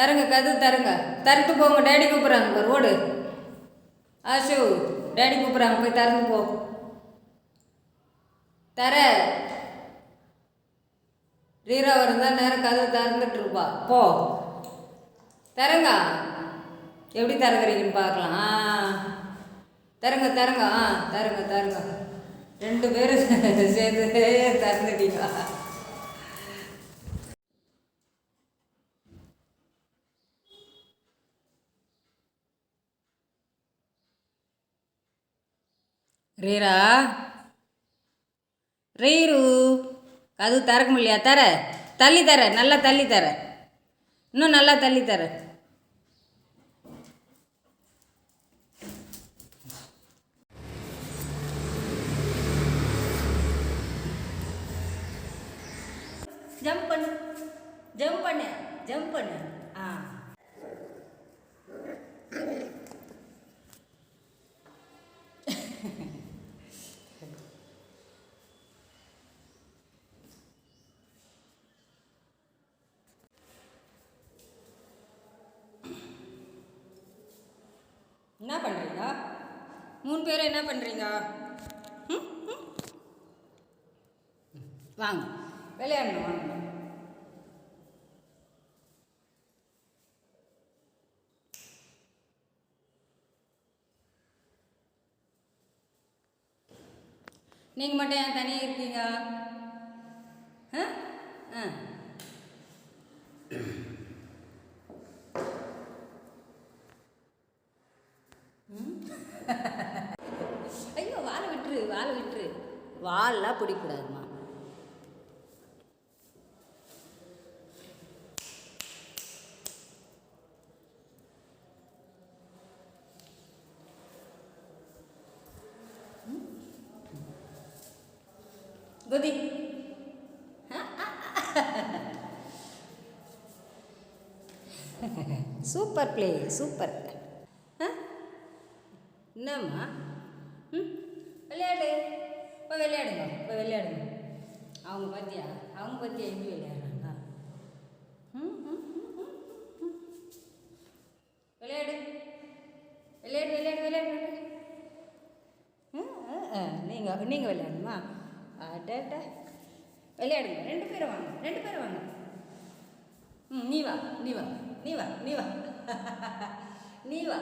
தருங்க கதவு தருங்க. திறந்து போங்க டேடி கூப்பிட்றாங்க ரோடு ஆஷு டேடி கூப்பிட்றாங்க போய் திறந்து போ. தர. ரீரா இருந்தால் நேரம் கதவு திறந்துட்டு இருப்பா. போ. தரங்க. எப்படி தரங்குறீங்கன்னு பார்க்கலாம். ஆ. தருங்க தருங்க. ஆ தருங்க தருங்க. ரெண்டு பேரும் சேர்ந்து திறந்துட்டீங்களா? ரீரா ரீரு கதவு திறக்க முடியலையா தர தள்ளி தர நல்லா தள்ளி தர இன்னும் நல்லா தள்ளி தர ஜம்ப் பண்ணு ஜம்ப் பண்ணு ஜம்ப் பண்ணு ஆ மூணு பேரும் என்ன பண்ணுறீங்க ம்? வாங்க. விளையாடணும் வாங்க. நீங்கள் மட்டும் ஏன் தனியாக இருக்கீங்க? ஆ ஆ. வால்லாம் பிடிக்கூடாதுமா குதி சூப்பர் ப்ளே சூப்பர். என்னம்மா? ம்? விளையாடு. இப்போ விளையாடுங்க இப்போ விளையாடுங்க. அவங்க பார்த்தியா அவங்க பார்த்தியா எப்படி விளையாடுறாங்க? ம், விளையாடு. விளையாடு விளையாடு விளையாடு நீங்கள் நீங்கள் விளையாடணுமா? அட விளையாடுங்க. ரெண்டு பேரும் வாங்க ரெண்டு பேரும் வாங்க. ம் நீ வா நீ வா நீ வா நீ வா. நீ வா.